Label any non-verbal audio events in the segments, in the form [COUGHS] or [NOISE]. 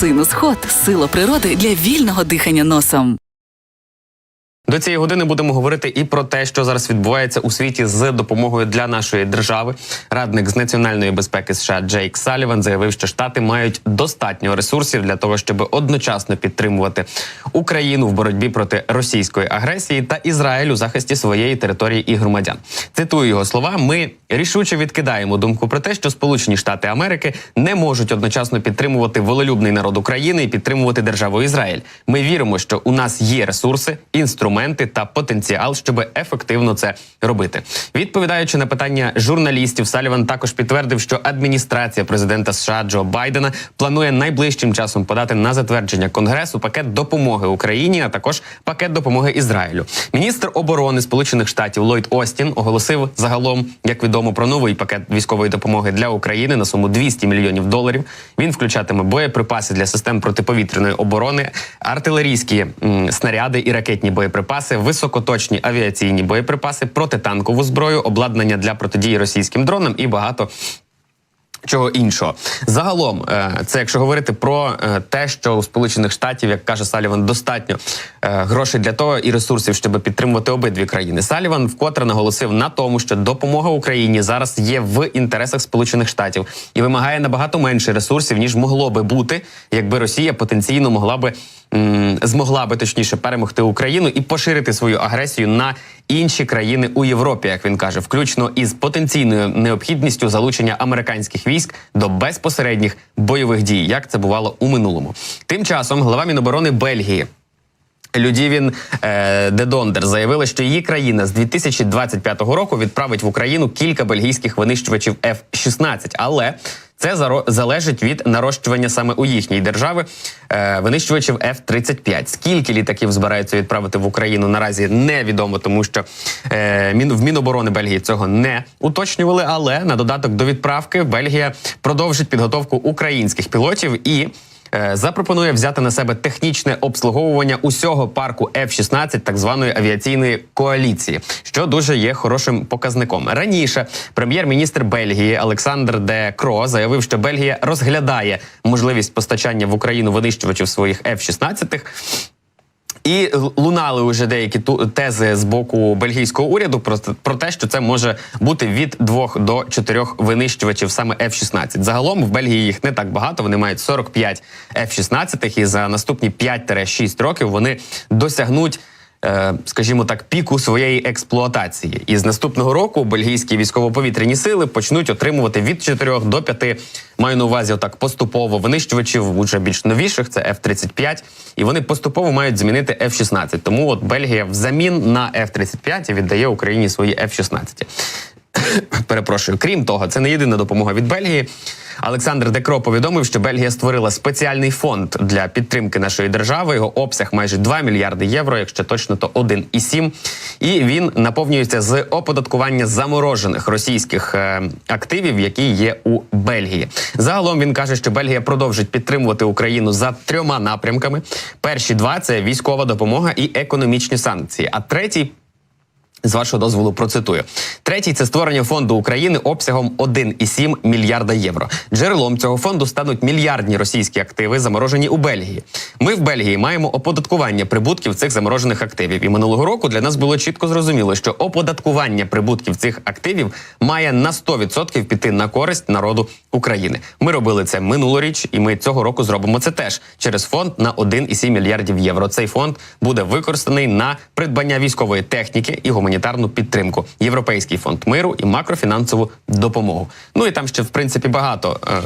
Синус Хот сила природи для вільного дихання носом. До цієї години будемо говорити і про те, що зараз відбувається у світі з допомогою для нашої держави. Радник з національної безпеки США Джейк Саліван заявив, що штати мають достатньо ресурсів для того, щоб одночасно підтримувати Україну в боротьбі проти російської агресії та Ізраїль у захисті своєї території і громадян. Цитую його слова: ми рішуче відкидаємо думку про те, що Сполучені Штати Америки не можуть одночасно підтримувати волелюбний народ України і підтримувати державу Ізраїль. Ми віримо, що у нас є ресурси, інструменти та потенціал, щоб ефективно це робити. Відповідаючи на питання журналістів, Саліван також підтвердив, що адміністрація президента США Джо Байдена планує найближчим часом подати на затвердження конгресу пакет допомоги Україні, а також пакет допомоги Ізраїлю. Міністр оборони Сполучених Штатів Ллойд Остін оголосив загалом, як відомо, про новий пакет військової допомоги для України на суму 200 мільйонів доларів. Він включатиме боєприпаси для систем протиповітряної оборони, артилерійські м, снаряди і ракетні боєприпаси, високоточні авіаційні боєприпаси, протитанкову зброю, обладнання для протидії російським дронам і багато. Чого іншого загалом, е, це якщо говорити про е, те, що у Сполучених Штатів, як каже Саліван, достатньо е, грошей для того і ресурсів, щоб підтримувати обидві країни. Саліван вкотре наголосив на тому, що допомога Україні зараз є в інтересах Сполучених Штатів і вимагає набагато менше ресурсів ніж могло би бути, якби Росія потенційно могла би змогла би точніше перемогти Україну і поширити свою агресію на інші країни у Європі, як він каже, включно із потенційною необхідністю залучення американських військ до безпосередніх бойових дій, як це бувало у минулому. Тим часом глава Міноборони Бельгії. Людівін е, Дедондер заявила, що її країна з 2025 року відправить в Україну кілька бельгійських винищувачів F-16, але це залежить від нарощування саме у їхній держави е, винищувачів F-35. Скільки літаків збираються відправити в Україну наразі невідомо, тому що е, в Міноборони Бельгії цього не уточнювали. Але на додаток до відправки Бельгія продовжить підготовку українських пілотів і запропонує взяти на себе технічне обслуговування усього парку F-16 так званої авіаційної коаліції, що дуже є хорошим показником. Раніше прем'єр-міністр Бельгії Олександр Де Кро заявив, що Бельгія розглядає можливість постачання в Україну винищувачів своїх F-16. І лунали уже деякі тези з боку бельгійського уряду про, про те, що це може бути від двох до чотирьох винищувачів саме F-16. Загалом в Бельгії їх не так багато. Вони мають 45 F-16, і за наступні 5-6 років вони досягнуть. Е, Скажімо так, піку своєї експлуатації, і з наступного року бельгійські військово-повітряні сили почнуть отримувати від 4 до 5, маю на увазі отак поступово винищувачів уже більш новіших, це F-35, і вони поступово мають змінити F-16. Тому от Бельгія взамін на F-35 віддає Україні свої F-16. [COUGHS] Перепрошую, крім того, це не єдина допомога від Бельгії. Олександр Декро повідомив, що Бельгія створила спеціальний фонд для підтримки нашої держави. Його обсяг майже 2 мільярди євро, якщо точно, то 1,7. І він наповнюється з оподаткування заморожених російських е, активів, які є у Бельгії. Загалом він каже, що Бельгія продовжить підтримувати Україну за трьома напрямками. Перші два це військова допомога і економічні санкції. А третій з вашого дозволу процитую. Третій це створення фонду України обсягом 1,7 мільярда євро. Джерелом цього фонду стануть мільярдні російські активи, заморожені у Бельгії. Ми в Бельгії маємо оподаткування прибутків цих заморожених активів. І минулого року для нас було чітко зрозуміло, що оподаткування прибутків цих активів має на 100% піти на користь народу України. Ми робили це минулоріч, і ми цього року зробимо це теж через фонд на 1,7 мільярдів євро. Цей фонд буде використаний на придбання військової техніки і гуманітарну підтримку, європейський фонд миру і макрофінансову допомогу. Ну і там ще в принципі багато. Е,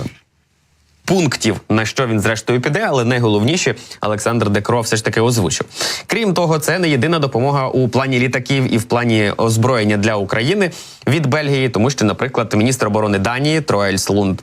Пунктів на що він зрештою піде, але найголовніше Олександр Декро все ж таки озвучив. Крім того, це не єдина допомога у плані літаків і в плані озброєння для України від Бельгії, тому що, наприклад, міністр оборони Данії Троельс Лунд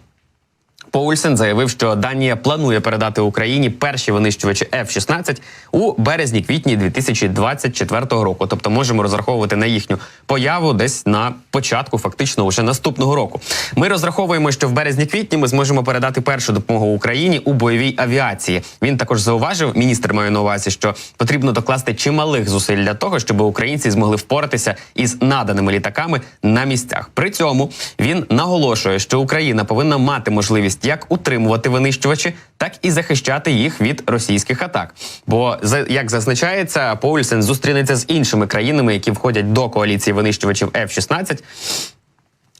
Поульсен заявив, що Данія планує передати Україні перші винищувачі F-16 у березні-квітні 2024 року. Тобто можемо розраховувати на їхню появу десь на початку, фактично, уже наступного року. Ми розраховуємо, що в березні-квітні ми зможемо передати першу допомогу Україні у бойовій авіації. Він також зауважив, міністр має на увазі, що потрібно докласти чималих зусиль для того, щоб українці змогли впоратися із наданими літаками на місцях. При цьому він наголошує, що Україна повинна мати можливість як утримувати винищувачі, так і захищати їх від російських атак. Бо як зазначається, Поульсен зустрінеться з іншими країнами, які входять до коаліції винищувачів F-16,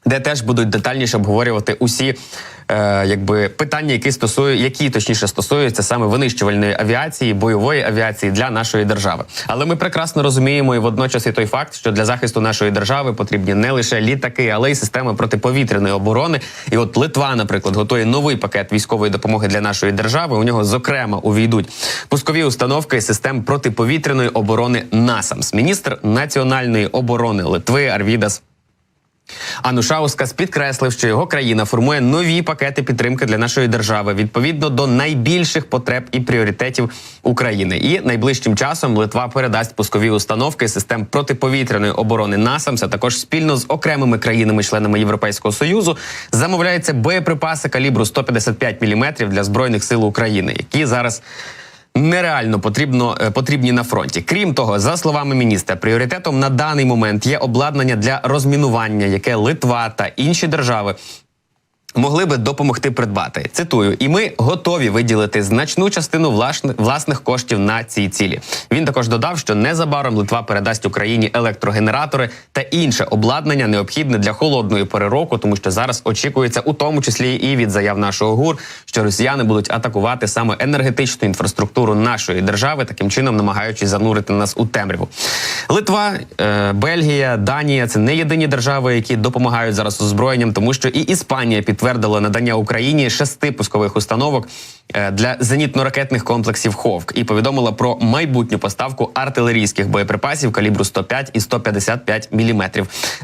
де теж будуть детальніше обговорювати усі е, якби питання, які стосують, які точніше стосуються саме винищувальної авіації, бойової авіації для нашої держави. Але ми прекрасно розуміємо і водночас і той факт, що для захисту нашої держави потрібні не лише літаки, але й системи протиповітряної оборони. І от Литва, наприклад, готує новий пакет військової допомоги для нашої держави. У нього зокрема увійдуть пускові установки систем протиповітряної оборони НАСАМС. Міністр національної оборони Литви Арвідас Анушаускас підкреслив, що його країна формує нові пакети підтримки для нашої держави відповідно до найбільших потреб і пріоритетів України. І найближчим часом Литва передасть пускові установки систем протиповітряної оборони НАСАМС, а також спільно з окремими країнами-членами Європейського союзу замовляються боєприпаси калібру 155 мм для збройних сил України, які зараз нереально потрібно е, потрібні на фронті. Крім того, за словами міністра, пріоритетом на даний момент є обладнання для розмінування, яке Литва та інші держави. Могли би допомогти придбати. Цитую, і ми готові виділити значну частину власних коштів на ці цілі. Він також додав, що незабаром Литва передасть Україні електрогенератори та інше обладнання, необхідне для холодної пори року, тому що зараз очікується, у тому числі і від заяв нашого ГУР, що росіяни будуть атакувати саме енергетичну інфраструктуру нашої держави, таким чином намагаючись занурити нас у темряву. Литва, е, Бельгія, Данія це не єдині держави, які допомагають зараз озброєнням, тому що і Іспанія підтвердила надання Україні шести пускових установок для зенітно-ракетних комплексів Ховк і повідомила про майбутню поставку артилерійських боєприпасів калібру 105 і 155 мм.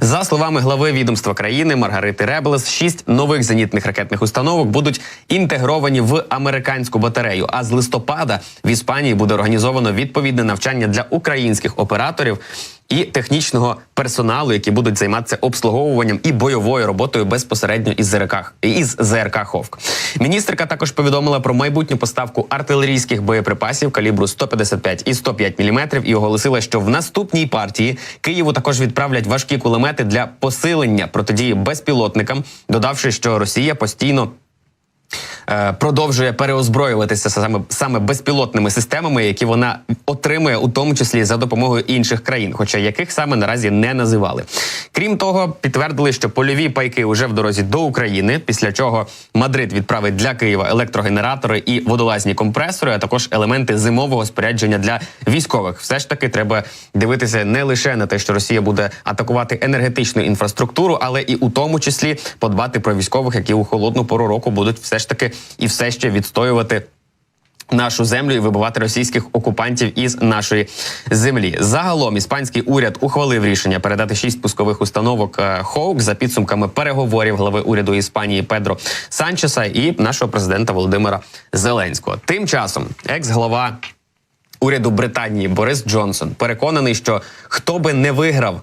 За словами глави відомства країни Маргарити Ребелес, шість нових зенітних ракетних установок будуть інтегровані в американську батарею. А з листопада в Іспанії буде організовано відповідне навчання для українських операторів. І технічного персоналу, які будуть займатися обслуговуванням і бойовою роботою безпосередньо із ЗРК із ЗРК Ховк. Міністерка також повідомила про майбутню поставку артилерійських боєприпасів калібру 155 і 105 мм і оголосила, що в наступній партії Києву також відправлять важкі кулемети для посилення протидії безпілотникам, додавши, що Росія постійно продовжує переозброюватися саме саме безпілотними системами, які вона отримує, у тому числі за допомогою інших країн, хоча яких саме наразі не називали. Крім того, підтвердили, що польові пайки вже в дорозі до України, після чого Мадрид відправить для Києва електрогенератори і водолазні компресори, а також елементи зимового спорядження для військових. Все ж таки треба дивитися не лише на те, що Росія буде атакувати енергетичну інфраструктуру, але і у тому числі подбати про військових, які у холодну пору року будуть все ж таки і все ще відстоювати. Нашу землю і вибивати російських окупантів із нашої землі. Загалом іспанський уряд ухвалив рішення передати шість пускових установок е, Хоук за підсумками переговорів глави уряду Іспанії Педро Санчеса і нашого президента Володимира Зеленського. Тим часом екс-глава уряду Британії Борис Джонсон переконаний, що хто би не виграв.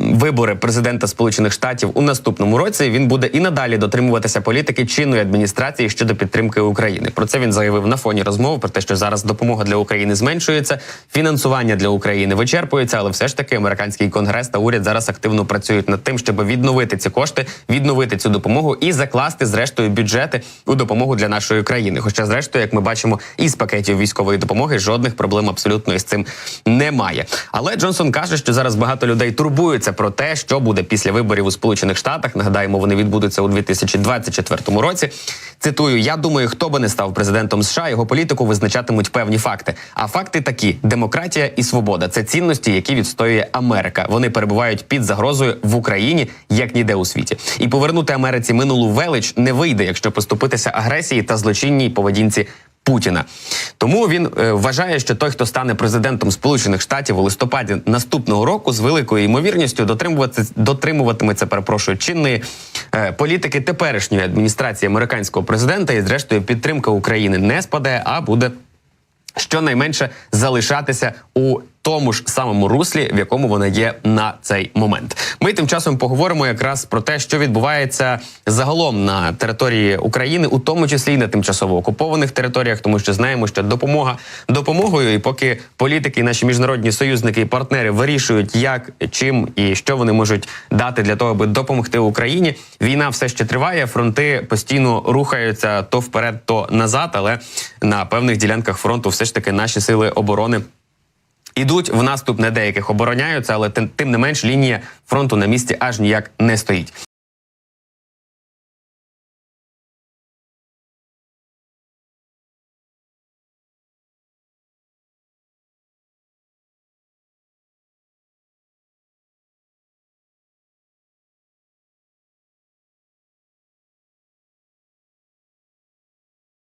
Вибори президента Сполучених Штатів у наступному році він буде і надалі дотримуватися політики чинної адміністрації щодо підтримки України. Про це він заявив на фоні розмов про те, що зараз допомога для України зменшується, фінансування для України вичерпується, але все ж таки американський конгрес та уряд зараз активно працюють над тим, щоб відновити ці кошти, відновити цю допомогу і закласти зрештою бюджети у допомогу для нашої країни. Хоча, зрештою, як ми бачимо, із пакетів військової допомоги жодних проблем абсолютно із цим немає. Але Джонсон каже, що зараз багато людей турбуються про те, що буде після виборів у Сполучених Штатах. Нагадаємо, вони відбудуться у 2024 році. Цитую: я думаю, хто би не став президентом США, його політику визначатимуть певні факти. А факти такі: демократія і свобода це цінності, які відстоює Америка. Вони перебувають під загрозою в Україні як ніде у світі. І повернути Америці минулу велич не вийде, якщо поступитися агресії та злочинній поведінці. Путіна. Тому він е, вважає, що той, хто стане президентом Сполучених Штатів у листопаді наступного року, з великою ймовірністю дотримувати дотримуватиметься, перепрошую, чинної е, політики теперішньої адміністрації американського президента, і зрештою підтримка України не спаде, а буде щонайменше залишатися у тому ж самому руслі, в якому вона є на цей момент. Ми тим часом поговоримо якраз про те, що відбувається загалом на території України, у тому числі і на тимчасово окупованих територіях, тому що знаємо, що допомога допомогою, і поки політики, наші міжнародні союзники і партнери вирішують, як чим і що вони можуть дати для того, аби допомогти Україні. Війна все ще триває. Фронти постійно рухаються то вперед, то назад. Але на певних ділянках фронту все ж таки наші сили оборони. Ідуть в наступ не деяких обороняються, але тим, тим не менш лінія фронту на місці аж ніяк не стоїть.